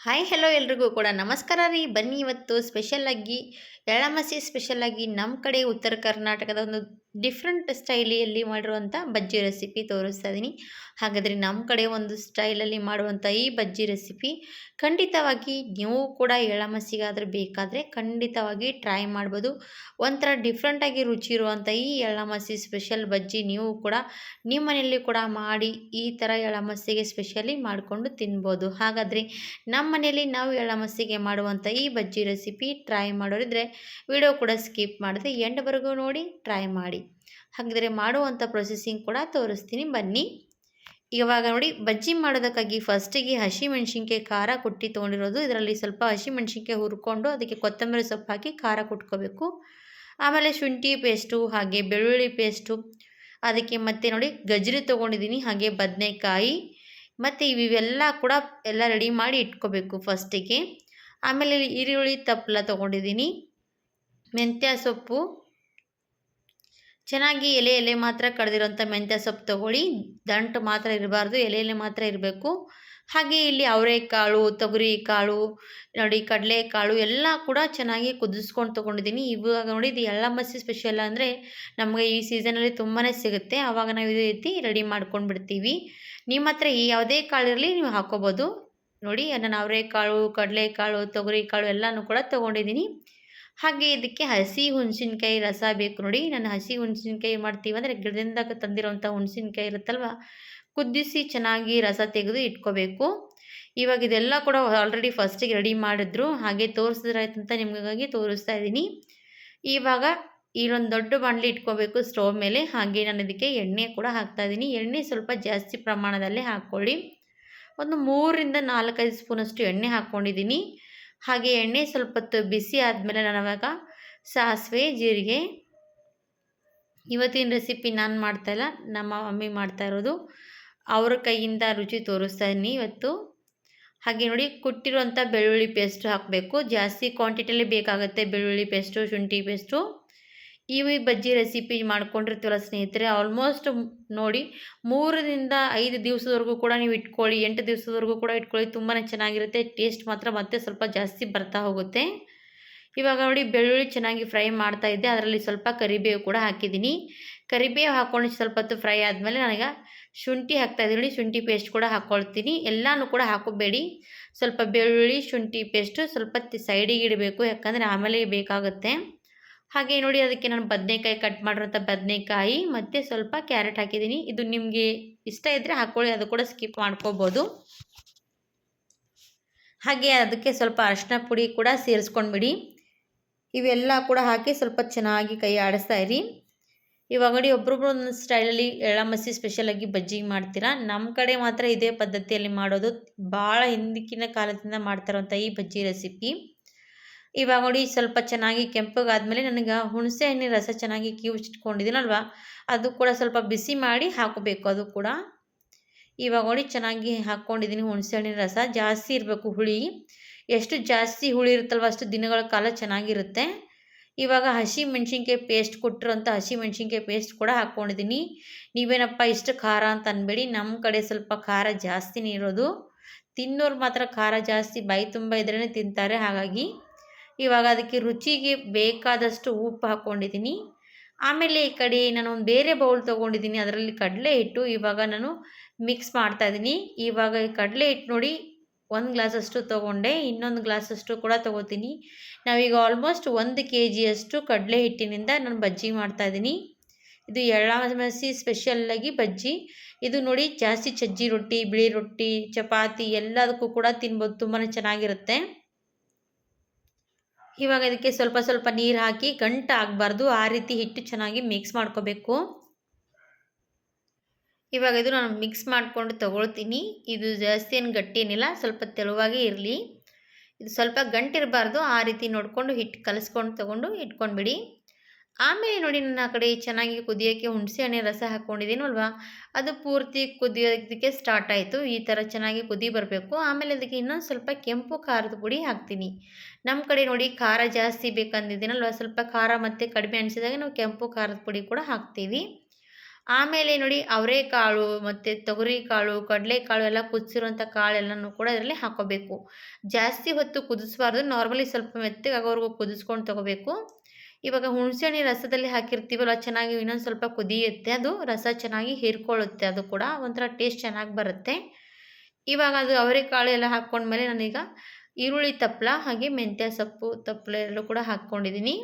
Hi hello ಎಲ್ರಿಗೂ ಕೂಡ ನಮಸ್ಕಾರ ರೀ. ಬನ್ನಿ ಇವತ್ತು ಸ್ಪೆಷಲಾಗಿ ಸ್ಪೆಷಲ್ ಆಗಿ ನಮ್ಮ ಕಡೆ ಉತ್ತರ ಕರ್ನಾಟಕದ ಒಂದು ಡಿಫ್ರೆಂಟ್ ಸ್ಟೈಲಿಯಲ್ಲಿ ಮಾಡಿರುವಂಥ ಬಜ್ಜಿ ರೆಸಿಪಿ ತೋರಿಸ್ತಾ ಇದ್ದೀನಿ ಹಾಗಾದರೆ ನಮ್ಮ ಕಡೆ ಒಂದು ಸ್ಟೈಲಲ್ಲಿ ಮಾಡುವಂಥ ಈ ಬಜ್ಜಿ ರೆಸಿಪಿ ಖಂಡಿತವಾಗಿ ನೀವು ಕೂಡ ಎಳ್ಳಮಸಿಗಾದರೆ ಬೇಕಾದರೆ ಖಂಡಿತವಾಗಿ ಟ್ರೈ ಮಾಡ್ಬೋದು. ಒಂಥರ ಡಿಫ್ರೆಂಟಾಗಿ ರುಚಿ ಇರುವಂಥ ಈ ಎಳ್ಳಮಸಿ ಸ್ಪೆಷಲ್ ಬಜ್ಜಿ ನೀವು ಕೂಡ ನಿಮ್ಮ ಮನೆಯಲ್ಲಿ ಕೂಡ ಮಾಡಿ ಈ ಥರ ಎಳ್ಳಮಸಿಗೆ ಸ್ಪೆಷಲಿ ಮಾಡಿಕೊಂಡು ತಿನ್ಬೋದು. ಹಾಗಾದರೆ ನಮ್ಮ ಮನೆಯಲ್ಲಿ ನಾವು ಎಳ್ಳಮಸಿಗೆ ಮಾಡುವಂಥ ಈ ಬಜ್ಜಿ ರೆಸಿಪಿ ಟ್ರೈ ಮಾಡೋರಿದ್ರೆ ವಿಡಿಯೋ ಕೂಡ ಸ್ಕಿಪ್ ಮಾಡಿದೆ ಎಂಡ್ವರೆಗೂ ನೋಡಿ ಟ್ರೈ ಮಾಡಿ. ಹಾಗಿದ್ರೆ ಮಾಡುವಂಥ ಪ್ರೊಸೆಸಿಂಗ್ ಕೂಡ ತೋರಿಸ್ತೀನಿ. ಬನ್ನಿ. ಇವಾಗ ನೋಡಿ, ಬಜ್ಜಿ ಮಾಡೋದಕ್ಕಾಗಿ ಫಸ್ಟಿಗೆ ಹಸಿ ಮೆಣಸಿನ್ಕಾಯಿ ಖಾರ ಕುಟ್ಟಿ ತೊಗೊಂಡಿರೋದು. ಇದರಲ್ಲಿ ಸ್ವಲ್ಪ ಹಸಿ ಮೆಣಸಿನ್ಕಾಯಿ ಹುರ್ಕೊಂಡು ಅದಕ್ಕೆ ಕೊತ್ತಂಬರಿ ಸೊಪ್ಪು ಹಾಕಿ ಖಾರ ಕುಟ್ಕೋಬೇಕು. ಆಮೇಲೆ ಶುಂಠಿ ಪೇಸ್ಟು ಹಾಗೆ ಬೆಳ್ಳುಳ್ಳಿ ಪೇಸ್ಟು ಅದಕ್ಕೆ ಮತ್ತೆ ನೋಡಿ ಗಜ್ರಿ ತೊಗೊಂಡಿದ್ದೀನಿ, ಹಾಗೆ ಬದನೆಕಾಯಿ. ಮತ್ತು ಇವೆಲ್ಲ ಕೂಡ ಎಲ್ಲ ರೆಡಿ ಮಾಡಿ ಇಟ್ಕೋಬೇಕು ಫಸ್ಟಿಗೆ ಆಮೇಲೆ ಈರುಳ್ಳಿ ತಪ್ಪಲ ತೊಗೊಂಡಿದ್ದೀನಿ. ಮೆಂತ್ಯ ಸೊಪ್ಪು. ಚೆನ್ನಾಗಿ ಎಲೆ ಎಲೆ ಮಾತ್ರ ಕಡ್ದಿರೋಂಥ ಮೆಂತ್ಯ ಸೊಪ್ಪು ತೊಗೊಳ್ಳಿ. ದಂಟು ಮಾತ್ರ ಇರಬಾರ್ದು ಎಲೆ ಎಲೆ ಮಾತ್ರ ಇರಬೇಕು. ಹಾಗೆ ಇಲ್ಲಿ ಅವರೆಕಾಳು ತೊಗರಿ ಕಾಳು ನೋಡಿ ಕಡಲೆಕಾಳು ಎಲ್ಲ ಕೂಡ ಚೆನ್ನಾಗಿ ಕುದಿಸ್ಕೊಂಡು ತೊಗೊಂಡಿದ್ದೀನಿ. ಇವಾಗ ನೋಡಿ ಇದು ಎಳ್ಳ ಮಸಿ ಸ್ಪೆಷಲ್ ಅಂದರೆ ನಮಗೆ ಈ ಸೀಸನಲ್ಲಿ ತುಂಬಾ ಸಿಗುತ್ತೆ. ಆವಾಗ ನಾವು ಇದೇ ರೀತಿ ರೆಡಿ ಮಾಡ್ಕೊಂಡು ಬಿಡ್ತೀವಿ ನಿಮ್ಮ ಹತ್ರ ಯಾವುದೇ ಕಾಳು ಇರಲಿ ನೀವು ಹಾಕೋಬೋದು ನೋಡಿ ನಾನು ಅವರೆಕಾಳು, ಕಡಲೆಕಾಳು ತೊಗರಿ ಕಾಳು ಎಲ್ಲನೂ ಕೂಡ ತೊಗೊಂಡಿದ್ದೀನಿ. ಹಾಗೆ ಇದಕ್ಕೆ ಹಸಿ ಹುಣಸಿನಕಾಯಿ ರಸ ಬೇಕು ನೋಡಿ. ನಾನು ಹಸಿ ಹುಣಸಿನಕಾಯಿ ಮಾಡ್ತೀವಿ ಅಂದರೆ ಗಿಡದಿಂದ ತಂದಿರೋಂಥ ಹುಣಸಿನಕಾಯಿ ಇರುತ್ತಲ್ವ, ಕುದಿಸಿ ಚೆನ್ನಾಗಿ ರಸ ತೆಗೆದು ಇಟ್ಕೋಬೇಕು. ಇವಾಗ ಇದೆಲ್ಲ ಕೂಡ ಆಲ್ರೆಡಿ ಫಸ್ಟಿಗೆ ರೆಡಿ ಮಾಡಿದ್ರು. ಹಾಗೆ ತೋರಿಸಿದ್ರಾಯ್ತು ಅಂತ ನಿಮಗಾಗಿ ತೋರಿಸ್ತಾ ಇದ್ದೀನಿ. ಇವಾಗ ಇಲ್ಲೊಂದು ದೊಡ್ಡ ಬಾಣಲಿ ಇಟ್ಕೋಬೇಕು ಸ್ಟವ್ ಮೇಲೆ. ಹಾಗೆ ನಾನು ಇದಕ್ಕೆ ಎಣ್ಣೆ ಕೂಡ ಹಾಕ್ತಾಯಿದ್ದೀನಿ ಎಣ್ಣೆ ಸ್ವಲ್ಪ ಜಾಸ್ತಿ ಪ್ರಮಾಣದಲ್ಲೇ ಹಾಕ್ಕೊಳ್ಳಿ. ಒಂದು ಮೂರರಿಂದ ನಾಲ್ಕೈದು ಸ್ಪೂನಷ್ಟು ಎಣ್ಣೆ ಹಾಕ್ಕೊಂಡಿದ್ದೀನಿ. ಹಾಗೆ ಎಣ್ಣೆ ಸ್ವಲ್ಪ ಹೊತ್ತು ಬಿಸಿ ಆದಮೇಲೆ ನಾನು ಅವಾಗ ಸಾಸಿವೆ, ಜೀರಿಗೆ. ಇವತ್ತಿನ ರೆಸಿಪಿ ನಾನು ಮಾಡ್ತಾಯಿಲ್ಲ ನಮ್ಮ ಮಮ್ಮಿ ಮಾಡ್ತಾ ಇರೋದು. ಅವ್ರ ಕೈಯಿಂದ ರುಚಿ ತೋರಿಸ್ತಾ ಇವತ್ತು. ಹಾಗೆ ನೋಡಿ, ಕುಟ್ಟಿರುವಂಥ ಬೆಳ್ಳುಳ್ಳಿ ಪೇಸ್ಟು ಹಾಕಬೇಕು. ಜಾಸ್ತಿ ಕ್ವಾಂಟಿಟಿಯಲ್ಲಿ ಬೇಕಾಗುತ್ತೆ ಬೆಳ್ಳುಳ್ಳಿ ಪೇಸ್ಟು ಶುಂಠಿ ಪೇಸ್ಟು ಈ ಬಜ್ಜಿ ರೆಸಿಪಿ ಮಾಡ್ಕೊಂಡಿರ್ತೀವಲ್ಲ ಸ್ನೇಹಿತರೆ ಆಲ್ಮೋಸ್ಟ್ ನೋಡಿ ಮೂರರಿಂದ ಐದು ದಿವಸದವರೆಗೂ ಕೂಡ ನೀವು ಇಟ್ಕೊಳ್ಳಿ, ಎಂಟು ದಿವಸದವರೆಗೂ ಕೂಡ ಇಟ್ಕೊಳ್ಳಿ ತುಂಬಾ ಚೆನ್ನಾಗಿರುತ್ತೆ ಟೇಸ್ಟ್ ಮಾತ್ರ ಮತ್ತೆ ಸ್ವಲ್ಪ ಜಾಸ್ತಿ ಬರ್ತಾ ಹೋಗುತ್ತೆ. ಇವಾಗ ನೋಡಿ ಬೆಳ್ಳುಳ್ಳಿ ಚೆನ್ನಾಗಿ ಫ್ರೈ ಮಾಡ್ತಾ ಇದ್ದೆ, ಅದರಲ್ಲಿ ಸ್ವಲ್ಪ ಕರಿಬೇವು ಕೂಡ ಹಾಕಿದ್ದೀನಿ. ಕರಿಬೇವು ಹಾಕ್ಕೊಂಡು ಸ್ವಲ್ಪ ಹೊತ್ತು ಫ್ರೈ ಆದಮೇಲೆ ನನಗೆ ಶುಂಠಿ ಹಾಕ್ತಾ ಇದ್ದೀನಿ ಶುಂಠಿ ಪೇಸ್ಟ್ ಕೂಡ ಹಾಕ್ಕೊಳ್ತೀನಿ. ಎಲ್ಲನೂ ಕೂಡ ಹಾಕೋಬೇಡಿ, ಸ್ವಲ್ಪ ಬೆಳ್ಳುಳ್ಳಿ, ಶುಂಠಿ ಪೇಸ್ಟು ಸ್ವಲ್ಪ ಸೈಡಿಗೆ ಇಡಬೇಕು, ಯಾಕಂದರೆ ಆಮೇಲೆ ಬೇಕಾಗುತ್ತೆ. ಹಾಗೆ ನೋಡಿ ಅದಕ್ಕೆ ನಾನು ಬದನೆಕಾಯಿ ಕಟ್ ಮಾಡಿರೋಂಥ ಬದನೆಕಾಯಿ ಮತ್ತು ಸ್ವಲ್ಪ ಕ್ಯಾರೆಟ್ ಹಾಕಿದ್ದೀನಿ. ಇದು ನಿಮಗೆ ಇಷ್ಟ ಇದ್ದರೆ ಹಾಕ್ಕೊಳ್ಳಿ ಅದು ಕೂಡ ಸ್ಕಿಪ್ ಮಾಡ್ಕೋಬೋದು. ಹಾಗೆ ಅದಕ್ಕೆ ಸ್ವಲ್ಪ ಅರಿಶಿನ ಪುಡಿ ಕೂಡ ಸೇರಿಸ್ಕೊಂಡ್ಬಿಡಿ. ಇವೆಲ್ಲ ಕೂಡ ಹಾಕಿ ಸ್ವಲ್ಪ ಚೆನ್ನಾಗಿ ಕೈ ಆಡಿಸ್ತಾ ಇರಿ. ಇವಾಗ ಒಬ್ರೊಬ್ರು ಒಂದೊಂದು ಸ್ಟೈಲಲ್ಲಿ ಎಳ್ಳಮಸಿ ಸ್ಪೆಷಲಾಗಿ ಬಜ್ಜಿ ಮಾಡ್ತೀರಾ. ನಮ್ಮ ಕಡೆ ಮಾತ್ರ ಇದೇ ಪದ್ಧತಿಯಲ್ಲಿ ಮಾಡೋದು. ಭಾಳ ಹಿಂದಿಕ್ಕಿನ ಕಾಲದಿಂದ ಮಾಡ್ತಾರಂಥ ಈ ಬಜ್ಜಿ ರೆಸಿಪಿ ಇವಾಗ ನೋಡಿ ಸ್ವಲ್ಪ ಚೆನ್ನಾಗಿ ಕೆಂಪಗಾದ್ಮೇಲೆ ನನಗೆ ಹುಣಸೆ ಹಣ್ಣಿನ ರಸ ಚೆನ್ನಾಗಿ ಕಿವುಚಿಟ್ಕೊಂಡಿದ್ದೀನಲ್ವ ಅದು ಕೂಡ ಸ್ವಲ್ಪ ಬಿಸಿ ಮಾಡಿ ಹಾಕೋಬೇಕು ಅದು ಕೂಡ. ಇವಾಗ ನೋಡಿ ಚೆನ್ನಾಗಿ ಹಾಕ್ಕೊಂಡಿದ್ದೀನಿ ಹುಣಸೆ ಹಣ್ಣಿನ ರಸ. ಜಾಸ್ತಿ ಇರಬೇಕು ಹುಳಿ. ಎಷ್ಟು ಜಾಸ್ತಿ ಹುಳಿ ಇರುತ್ತಲ್ವ ಅಷ್ಟು ದಿನಗಳ ಕಾಲ ಚೆನ್ನಾಗಿರುತ್ತೆ. ಇವಾಗ ಹಸಿ ಮೆಣಸಿನ್ಕಾಯಿ ಪೇಸ್ಟ್ ಕೊಟ್ಟಿರೋಂಥ ಹಸಿ ಮೆಣಸಿನ್ಕಾಯಿ ಪೇಸ್ಟ್ ಕೂಡ ಹಾಕ್ಕೊಂಡಿದ್ದೀನಿ. ನೀವೇನಪ್ಪ ಇಷ್ಟು ಖಾರ ಅಂತ ಅನ್ಬೇಡಿ. ನಮ್ಮ ಕಡೆ ಸ್ವಲ್ಪ ಖಾರ ಜಾಸ್ತಿನೇ ಇರೋದು. ತಿನ್ನೋರು ಮಾತ್ರ ಖಾರ ಜಾಸ್ತಿ. ಬಾಯಿ ತುಂಬ ಇದ್ರೇ ತಿಂತಾರೆ. ಹಾಗಾಗಿ ಇವಾಗ ಅದಕ್ಕೆ ರುಚಿಗೆ ಬೇಕಾದಷ್ಟು ಉಪ್ಪು ಹಾಕ್ಕೊಂಡಿದ್ದೀನಿ. ಆಮೇಲೆ ಈ ಕಡೆ ನಾನು ಒಂದು ಬೇರೆ ಬೌಲ್ ತೊಗೊಂಡಿದ್ದೀನಿ, ಅದರಲ್ಲಿ ಕಡಲೆ ಹಿಟ್ಟು. ಇವಾಗ ನಾನು ಮಿಕ್ಸ್ ಮಾಡ್ತಾಯಿದ್ದೀನಿ ಇವಾಗ ಈ ಕಡಲೆ ಹಿಟ್ಟು ನೋಡಿ ಒಂದು ಗ್ಲಾಸಷ್ಟು ತೊಗೊಂಡೆ, ಇನ್ನೊಂದು ಗ್ಲಾಸಷ್ಟು ಕೂಡ ತೊಗೋತೀನಿ. ನಾವೀಗ ಆಲ್ಮೋಸ್ಟ್ ಒಂದು ಕೆ ಜಿಯಷ್ಟು ಕಡಲೆ ಹಿಟ್ಟಿನಿಂದ ನಾನು ಬಜ್ಜಿ ಮಾಡ್ತಾಯಿದ್ದೀನಿ ಇದು ಎಳ್ಳಮಸಿ ಸ್ಪೆಷಲ್ಲಾಗಿ ಬಜ್ಜಿ. ಇದು ನೋಡಿ ಜಾಸ್ತಿ ಸಜ್ಜಿ ರೊಟ್ಟಿ, ಬಿಳಿ ರೊಟ್ಟಿ, ಚಪಾತಿ ಎಲ್ಲದಕ್ಕೂ ಕೂಡ ತಿನ್ಬೋದು ತುಂಬಾ ಚೆನ್ನಾಗಿರುತ್ತೆ. ಇವಾಗ ಇದಕ್ಕೆ ಸ್ವಲ್ಪ ಸ್ವಲ್ಪ ನೀರು ಹಾಕಿ ಗಂಟು ಆಗಬಾರ್ದು. ಆ ರೀತಿ ಹಿಟ್ಟು ಚೆನ್ನಾಗಿ ಮಿಕ್ಸ್ ಮಾಡ್ಕೋಬೇಕು. ಇವಾಗ ಇದು ನಾನು ಮಿಕ್ಸ್ ಮಾಡಿಕೊಂಡು ತಗೊಳ್ತೀನಿ. ಇದು ಜಾಸ್ತಿ ಏನು ಗಟ್ಟಿ ಏನಿಲ್ಲ, ಸ್ವಲ್ಪ ತೆಳುವಾಗೇ ಇರಲಿ. ಇದು ಸ್ವಲ್ಪ ಗಂಟಿರಬಾರ್ದು ಆ ರೀತಿ ನೋಡಿಕೊಂಡು ಹಿಟ್ಟು ಕಲಿಸ್ಕೊಂಡು ತೊಗೊಂಡು ಇಟ್ಕೊಂಡ್ಬಿಡಿ. ಆಮೇಲೆ ನೋಡಿ ನನ್ನ ಆ ಕಡೆ ಚೆನ್ನಾಗಿ ಕುದಿಯೋಕ್ಕೆ ಹುಣಸೆ ಹಣ್ಣಿನ ರಸ ಹಾಕ್ಕೊಂಡಿದ್ದೀನಲ್ವ ಅದು ಪೂರ್ತಿ ಕುದಿಯೋದಕ್ಕೆ ಸ್ಟಾರ್ಟ್ ಆಯಿತು. ಈ ಥರ ಚೆನ್ನಾಗಿ ಕುದಿ ಬರಬೇಕು. ಆಮೇಲೆ ಅದಕ್ಕೆ ಇನ್ನೊಂದು ಸ್ವಲ್ಪ ಕೆಂಪು ಖಾರದ ಪುಡಿ ಹಾಕ್ತೀನಿ. ನಮ್ಮ ಕಡೆ ನೋಡಿ ಖಾರ ಜಾಸ್ತಿ ಬೇಕಂದಿದ್ದೀನಲ್ವ ಸ್ವಲ್ಪ ಖಾರ ಮತ್ತು ಕಡಿಮೆ ಅನಿಸಿದಾಗ ನಾವು ಕೆಂಪು ಖಾರದ ಪುಡಿ ಕೂಡ ಹಾಕ್ತೀವಿ. ಆಮೇಲೆ ನೋಡಿ ಅವರೆಕಾಳು ಮತ್ತು ತೊಗರಿಕಾಳು, ಕಡಲೆಕಾಳು ಎಲ್ಲ ಕುದಿಸಿರುವಂಥ ಕಾಳೆಲ್ಲನೂ ಕೂಡ ಅದರಲ್ಲಿ ಹಾಕೋಬೇಕು. ಜಾಸ್ತಿ ಹೊತ್ತು ಕುದಿಸ್ಬಾರ್ದು. ನಾರ್ಮಲಿ ಸ್ವಲ್ಪ ಮೆತ್ತಗೆ ಆಗೋವರೆಗೂ ಕುದಿಸ್ಕೊಂಡು ತೊಗೋಬೇಕು. ಇವಾಗ ಹುಣಸೆಹಣ್ಣಿ ರಸದಲ್ಲಿ ಹಾಕಿರ್ತೀವಲ್ಲ, ಚೆನ್ನಾಗಿ ಇನ್ನೊಂದು ಸ್ವಲ್ಪ ಕುದಿಯುತ್ತೆ, ಅದು ರಸ ಚೆನ್ನಾಗಿ ಹೀರ್ಕೊಳ್ಳುತ್ತೆ, ಅದು ಕೂಡ ಒಂಥರ ಟೇಸ್ಟ್ ಚೆನ್ನಾಗಿ ಬರುತ್ತೆ. ಇವಾಗ ಅದು ಅವರೆಕಾಳು ಎಲ್ಲ ಹಾಕ್ಕೊಂಡ್ಮೇಲೆ ನಾನೀಗ ಈರುಳ್ಳಿ ತಪ್ಪಲ ಹಾಗೆ ಮೆಂತ್ಯ ಸೊಪ್ಪು ತಪ್ಪಲ ಎಲ್ಲ ಕೂಡ ಹಾಕ್ಕೊಂಡಿದ್ದೀನಿ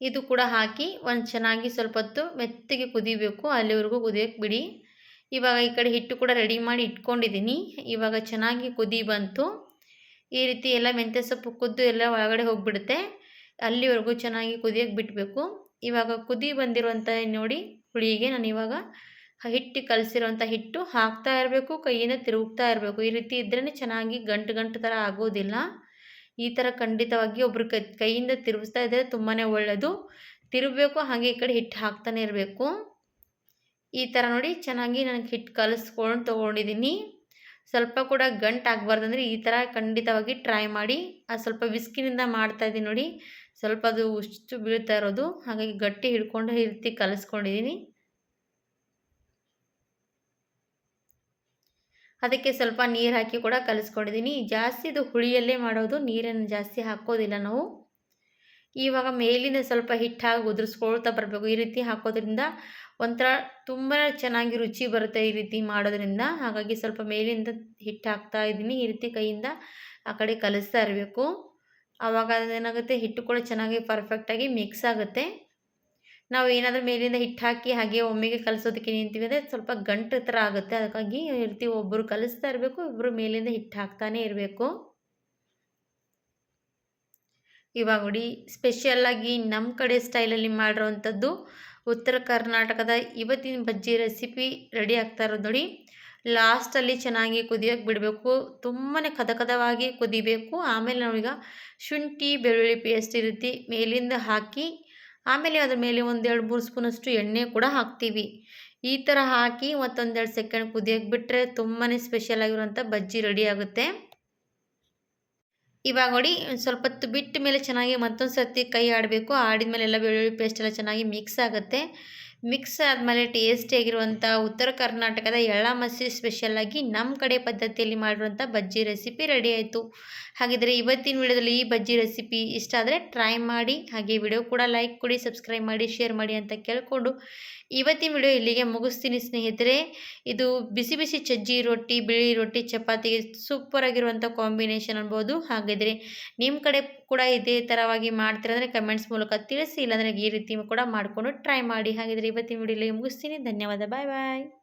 ಇದು ಕೂಡ ಹಾಕಿ ಒಂದು ಚೆನ್ನಾಗಿ ಸ್ವಲ್ಪ ಹೊತ್ತು ಮೆತ್ತಗೆ ಕುದಿಬೇಕು, ಅಲ್ಲಿವರೆಗೂ ಕುದಿಯೋಕ್ಕೆ ಬಿಡಿ. ಇವಾಗ ಈ ಕಡೆ ಹಿಟ್ಟು ಕೂಡ ರೆಡಿ ಮಾಡಿ ಇಟ್ಕೊಂಡಿದ್ದೀನಿ ಇವಾಗ ಚೆನ್ನಾಗಿ ಕುದಿ ಬಂತು. ಈ ರೀತಿ ಎಲ್ಲ ಮೆಂತ್ಯ ಸೊಪ್ಪು ಕುದ್ದು ಎಲ್ಲ ಒಳಗಡೆ ಹೋಗಿಬಿಡುತ್ತೆ. ಅಲ್ಲಿವರೆಗೂ ಚೆನ್ನಾಗಿ ಕುದಿಯೋಕೆ ಬಿಡಬೇಕು ಇವಾಗ ಕುದಿ ಬಂದಿರುವಂಥ ನೋಡಿ, ಹುಳಿಗೆ ನಾನು ಇವಾಗ ಹಿಟ್ಟು ಕಲಸಿರುವಂಥ ಹಿಟ್ಟು ಹಾಕ್ತಾ ಇರಬೇಕು, ಕೈಯಿಂದ ತಿರುಗ್ತಾ ಇರಬೇಕು. ಈ ರೀತಿ ಇದ್ರೇ ಚೆನ್ನಾಗಿ ಗಂಟು ಗಂಟು ಥರ ಆಗೋದಿಲ್ಲ. ಈ ಥರ ಖಂಡಿತವಾಗಿ ಒಬ್ಬರು ಕೈ, ಕೈಯಿಂದ ತಿರುಗಿಸ್ತಾ ಇದ್ದರೆ ತುಂಬಾ ಒಳ್ಳೆಯದು ತಿರುಗಬೇಕು, ಹಾಗೆ ಈ ಕಡೆ ಹಿಟ್ಟು ಹಾಕ್ತಾನೆ ಇರಬೇಕು. ಈ ಥರ ನೋಡಿ ಚೆನ್ನಾಗಿ ನನಗೆ ಹಿಟ್ಟು ಕಲಸ್ಕೊಂಡು ತೊಗೊಂಡಿದ್ದೀನಿ ಸ್ವಲ್ಪ ಕೂಡ ಗಂಟು ಆಗಬಾರ್ದಂದ್ರೆ ಈ ಥರ ಖಂಡಿತವಾಗಿ ಟ್ರೈ ಮಾಡಿ. ಅದು ಸ್ವಲ್ಪ ಬಿಸ್ಕಿನಿಂದ ಮಾಡ್ತಾಯಿದ್ದೀನಿ ನೋಡಿ. ಸ್ವಲ್ಪ ಅದು ಉಷ್ಟು ಬೀಳ್ತಾ ಇರೋದು. ಹಾಗಾಗಿ ಗಟ್ಟಿ ಹಿಡ್ಕೊಂಡು ಈ ರೀತಿ ಕಲಿಸ್ಕೊಂಡಿದ್ದೀನಿ ಅದಕ್ಕೆ ಸ್ವಲ್ಪ ನೀರು ಹಾಕಿ ಕೂಡ ಕಲಿಸ್ಕೊಂಡಿದ್ದೀನಿ ಜಾಸ್ತಿ ಇದು ಹುಳಿಯಲ್ಲೇ ಮಾಡೋದು. ನೀರನ್ನು ಜಾಸ್ತಿ ಹಾಕೋದಿಲ್ಲ ನಾವು. ಇವಾಗ ಮೇಲಿಂದ ಸ್ವಲ್ಪ ಹಿಟ್ಟಾಗಿ ಉದುರಿಸ್ಕೊಳ್ತಾ ಬರಬೇಕು. ಈ ರೀತಿ ಹಾಕೋದ್ರಿಂದ ಒಂಥರ ತುಂಬ ಚೆನ್ನಾಗಿ ರುಚಿ ಬರುತ್ತೆ ಈ ರೀತಿ ಮಾಡೋದ್ರಿಂದ. ಹಾಗಾಗಿ ಸ್ವಲ್ಪ ಮೇಲಿಂದ ಹಿಟ್ಟು ಹಾಕ್ತಾ ಇದ್ದೀನಿ ಈ ರೀತಿ ಕೈಯಿಂದ ಆ ಕಡೆ ಕಲಿಸ್ತಾ ಇರಬೇಕು. ಆವಾಗ ಅದೇನಾಗುತ್ತೆ? ಹಿಟ್ಟು ಕೂಡ ಚೆನ್ನಾಗಿ ಪರ್ಫೆಕ್ಟಾಗಿ ಮಿಕ್ಸ್ ಆಗುತ್ತೆ. ನಾವು ಏನಾದರೂ ಮೇಲಿಂದ ಹಿಟ್ಟು ಹಾಕಿ ಹಾಗೆ ಒಮ್ಮೆಗೆ ಕಲಿಸೋದಕ್ಕೆ ನಿಂತೀವಿ ಅಂದರೆ ಸ್ವಲ್ಪ ಗಂಟು ಥರ ಆಗುತ್ತೆ. ಅದಕ್ಕಾಗಿ ಇರ್ತೀವಿ ರೀತಿ ಒಬ್ಬರು ಕಲಿಸ್ತಾ ಇರಬೇಕು ಇಬ್ಬರು ಮೇಲಿಂದ ಹಿಟ್ಟು ಹಾಕ್ತಾನೆ ಇರಬೇಕು. ಇವಾಗ ನೋಡಿ ಸ್ಪೆಷಲ್ಲಾಗಿ ನಮ್ಮ ಕಡೆ ಸ್ಟೈಲಲ್ಲಿ ಮಾಡಿರೋವಂಥದ್ದು ಉತ್ತರ ಕರ್ನಾಟಕದ ಇವತ್ತಿನ ಬಜ್ಜಿ ರೆಸಿಪಿ ರೆಡಿ ಆಗ್ತಾ ಇರೋದು ನೋಡಿ. ಲಾಸ್ಟಲ್ಲಿ ಚೆನ್ನಾಗಿ ಕುದಿಯೋಕೆ ಬಿಡಬೇಕು. ತುಂಬಾ ಕದ ಕದವಾಗಿ ಕುದಿಬೇಕು. ಆಮೇಲೆ ನಾವೀಗ ಶುಂಠಿ, ಬೆಳ್ಳುಳ್ಳಿ ಪೇಸ್ಟ್ ಈ ರೀತಿ ಮೇಲಿಂದ ಹಾಕಿ, ಆಮೇಲೆ ಅದ್ರ ಮೇಲೆ ಒಂದೆರಡು ಮೂರು ಸ್ಪೂನಷ್ಟು ಎಣ್ಣೆ ಕೂಡ ಹಾಕ್ತೀವಿ. ಈ ಥರ ಹಾಕಿ ಮತ್ತೊಂದೆರಡು ಸೆಕೆಂಡ್ ಕುದಿಯೋಕೆ ಬಿಟ್ಟರೆ ತುಂಬಾ ಸ್ಪೆಷಲ್ ಆಗಿರುವಂಥ ಬಜ್ಜಿ ರೆಡಿ ಆಗುತ್ತೆ. ಇವಾಗ ನೋಡಿ ಸ್ವಲ್ಪ ಹೊತ್ತು ಬಿಟ್ಟ ಮೇಲೆ ಚೆನ್ನಾಗಿ ಮತ್ತೊಂದು ಸರ್ತಿ ಕೈ ಆಡಬೇಕು. ಆಡಿದ ಮೇಲೆ ಎಲ್ಲ ಬೆಳ್ಳುಳ್ಳಿ ಪೇಸ್ಟ್ ಎಲ್ಲ ಚೆನ್ನಾಗಿ ಮಿಕ್ಸ್ ಆಗುತ್ತೆ. ಮಿಕ್ಸ್ ಆದಮೇಲೆ ಟೇಸ್ಟಿಯಾಗಿರುವಂಥ ಉತ್ತರ ಕರ್ನಾಟಕದ ಎಳ್ಳ ಮಸಿ ನಮ್ಮ ಕಡೆ ಪದ್ಧತಿಯಲ್ಲಿ ಮಾಡಿರುವಂಥ ಬಜ್ಜಿ ರೆಸಿಪಿ ರೆಡಿ ಆಯಿತು. ಹಾಗಿದ್ರೆ ಇವತ್ತಿನ ವಿಡಿಯೋದಲ್ಲಿ ಈ ಬಜ್ಜಿ ರೆಸಿಪಿ ಇಷ್ಟ ಆದರೆ ಟ್ರೈ ಮಾಡಿ, ಹಾಗೆ ವಿಡಿಯೋ ಕೂಡ ಲೈಕ್ ಕೊಡಿ ಸಬ್ಸ್ಕ್ರೈಬ್ ಮಾಡಿ ಶೇರ್ ಮಾಡಿ ಅಂತ ಕೇಳಿಕೊಂಡು ಇವತ್ತಿನ ವಿಡಿಯೋ ಇಲ್ಲಿಗೆ ಮುಗಿಸ್ತೀನಿ ಸ್ನೇಹಿತರೆ. ಇದು ಬಿಸಿ ಬಿಸಿ ಚಜ್ಜಿ ರೊಟ್ಟಿ, ಬಿಳಿ ರೊಟ್ಟಿ, ಚಪಾತಿಗೆ ಸೂಪರಾಗಿರುವಂಥ ಕಾಂಬಿನೇಷನ್ ಅನ್ಬೋದು. ಹಾಗಿದ್ರೆ ನಿಮ್ಮ ಕಡೆ ಕೂಡ ಇದೇ ಥರವಾಗಿ ಮಾಡ್ತೀರಂದರೆ ಕಮೆಂಟ್ಸ್ ಮೂಲಕ ತಿಳಿಸಿ, ಇಲ್ಲಾಂದರೆ ಈ ರೀತಿ ಕೂಡ ಮಾಡಿಕೊಂಡು ಟ್ರೈ ಮಾಡಿ. ಹಾಗಿದ್ರೆ ಇವತ್ತಿನ ವಿಡಿಯೋಲಿ ಮುಗಿಸ್ತೀನಿ. ಧನ್ಯವಾದ. ಬಾಯ್ ಬಾಯ್